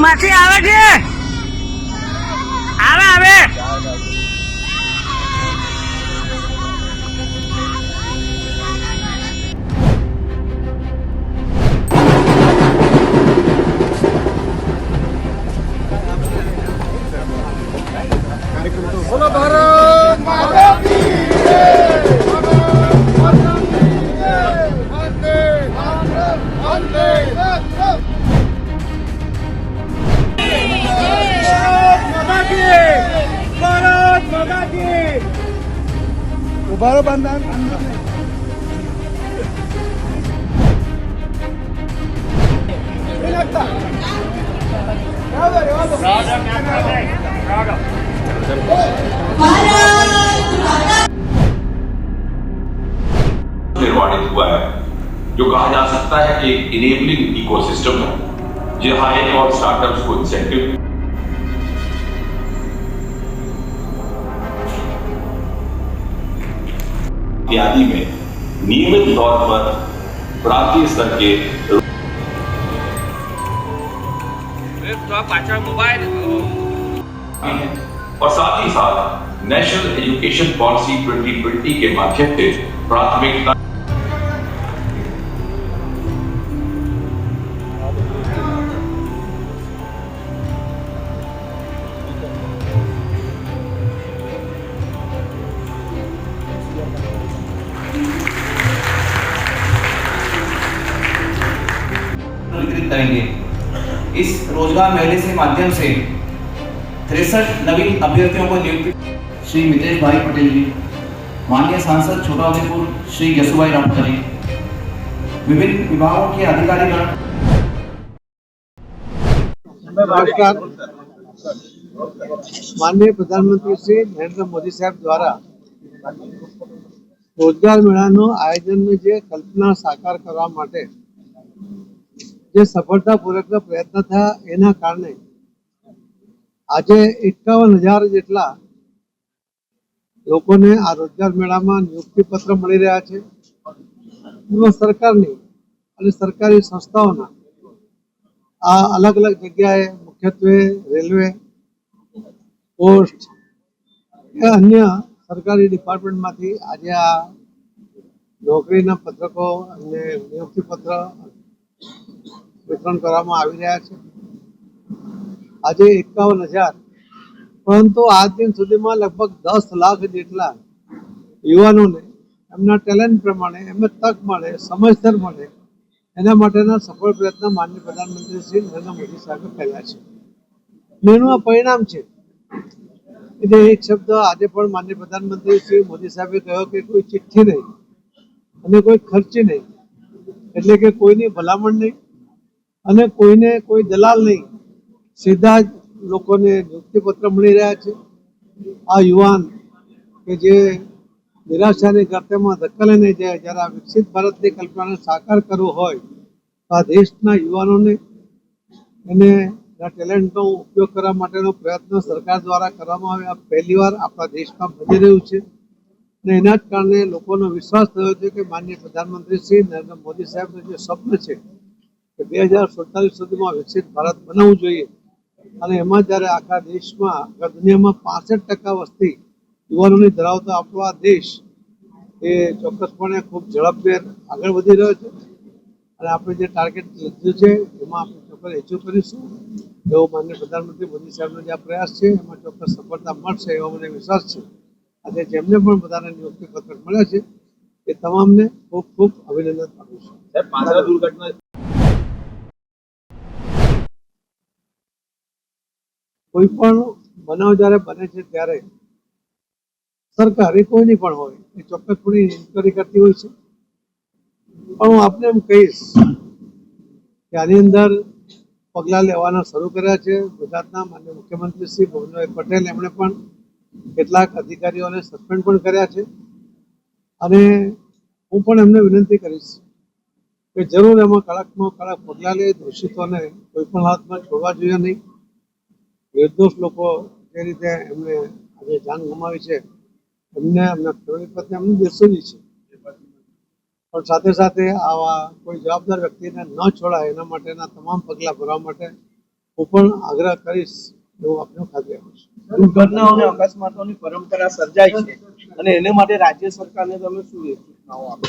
માસી આવે છે આવે આવે બોલો ભારત Para benden निर्माणित हुआ है जो कहा जा सकता है कि इनेबलिंग इकोसिस्टम है। जहाँ एक और स्टार्टअप्स को इंसेंटिव इत्यादि में नियमित तौर पर प्रांतीय स्तर के मोबाइल और साथ ही साथ नेशनल एजुकेशन पॉलिसी 2020 के माध्यम से प्राथमिकता करेंगे इस रोजगार मेले से माध्यम से तिरसठ नवीन अभ्यर्थियों को नियुक्ति श्री मितेश भाई पटेल जी माननीय सांसद छोटाउदेपुर श्री यशुभाई राठौर जी विभिन्न विभागों के अधिकारीगण નમસ્કાર માનનીય પ્રધાનમંત્રી શ્રી નરેન્દ્ર મોદી સાહેબ દ્વારા રોજગાર મેળાનું આયોજનની જે કલ્પના સાકાર કરવા માટે જે સફળતાપૂર્વકના પ્રયત્ન થયા એના કારણે આજે એકાવન હજાર જેટલા લોકોને આ રોજગાર મેળામાં નિયુક્તિ પત્ર મળી રહ્યા છે. પૂર્વ સરકારની અને સરકારી સંસ્થાઓના આ અલગ અલગ જગ્યાએ મુખ્યત્વે રેલવે, પોસ્ટ કે અન્ય સરકારી ડિપાર્ટમેન્ટમાંથી આજે આ નોકરીના પત્રકો અને નિયુક્તિ પત્ર વિતરણ કરવામાં આવી રહ્યા છે. આજે એકાવન હજાર. પરંતુ આજ દિન સુધીમાં લગભગ દસ લાખ જેટલા યુવાનોને એમના ટેલેન્ટ પ્રમાણે, એમને તક મળે, સમયસર મળે, એના માટેના સફળ પ્રયત્ન માનનીય પ્રધાનમંત્રી શ્રી નરેન્દ્ર મોદી સાહેબે કર્યા છે. એનું આ પરિણામ છે. એટલે એક શબ્દ આજે પણ માનનીય પ્રધાનમંત્રી શ્રી મોદી સાહેબે કહ્યો કે કોઈ ચિઠ્ઠી નહીં અને કોઈ ખર્ચી નહીં. એટલે કે કોઈની ભલામણ નહીં. અને કોઈને કોઈ દલાલ નહીં. સીધા જ લોકોને નિયુક્તિપત્ર મળી રહ્યા છે. આ યુવાન કે જે નિરાશાની ગર્તેમાં લઈને જાય, જ્યારે આ વિકસિત ભારતની કલ્પનાને સાકાર કરવું હોય, તો આ દેશના યુવાનોને એને આ ટેલેન્ટનો ઉપયોગ કરવા માટેનો પ્રયત્ન સરકાર દ્વારા કરવામાં આવે આ પહેલીવાર આપણા દેશમાં બની રહ્યું છે. અને એના જ કારણે લોકોનો વિશ્વાસ થયો છે કે માનનીય પ્રધાનમંત્રી શ્રી નરેન્દ્ર મોદી સાહેબનું જે સ્વપ્ન છે કે બે હજાર સુડતાલીસ સુધીમાં વિકસિત ભારત બનાવવું જોઈએ. અને એમાં જ્યારે આખા દેશમાં દુનિયામાં પાસઠ ટકા વસ્તી યુવાનોની ધરાવતો આપણો આ દેશ, એ ચોક્કસપણે ખૂબ ઝડપભેર આગળ વધી રહ્યો છે. અને આપણે જે ટાર્ગેટ લીધું છે, એમાં આપણે ચોક્કસ એચીવ કરીશું. એવો માન્ય પ્રધાનમંત્રી મોદી સાહેબનો જે આ પ્રયાસ છે, એમાં ચોક્કસ સફળતા મળશે એવો મને વિશ્વાસ છે. આજે જેમને પણ બધાને નિયુક્તિ પત્ર મળ્યા છે, એ તમામને ખૂબ ખૂબ અભિનંદન આપું છું. કોઈ પણ બનાવ જ્યારે બને છે ત્યારે સરકાર એ કોઈની પણ હોય, એ ચોક્કસપણે ઇન્કવાયરી કરતી હોય છે. પણ હું આપને એમ કહીશ કે આની અંદર પગલાં લેવાના શરૂ કર્યા છે. ગુજરાતના માન્ય મુખ્યમંત્રી શ્રી ભુવનભાઈ પટેલ એમણે પણ કેટલાક અધિકારીઓને સસ્પેન્ડ પણ કર્યા છે. અને હું પણ એમને વિનંતી કરીશ કે જરૂર એમાં કડકમાં કડક પગલાં લે, દોષિતોને કોઈ પણ હાથમાં છોડવા જોઈએ નહીં. નિર્દોષ લોકો જે રીતે એમને આજે જાન ગુમાવી છે, એમને એમના ફેમિલી પ્રત્યે એમની દેશોની છે પણ સાથે સાથે આવા કોઈ જવાબદાર વ્યક્તિને ન છોડાય, એના માટેના તમામ પગલાં ભરવા માટે હું પણ આગ્રહ કરીશ એવું આપણે છું દુર્ઘટનાઓ અને અકસ્માતોની પરંપરા સર્જાય છે અને એને માટે રાજ્ય સરકારને તમે શું સૂચનાઓ આપો?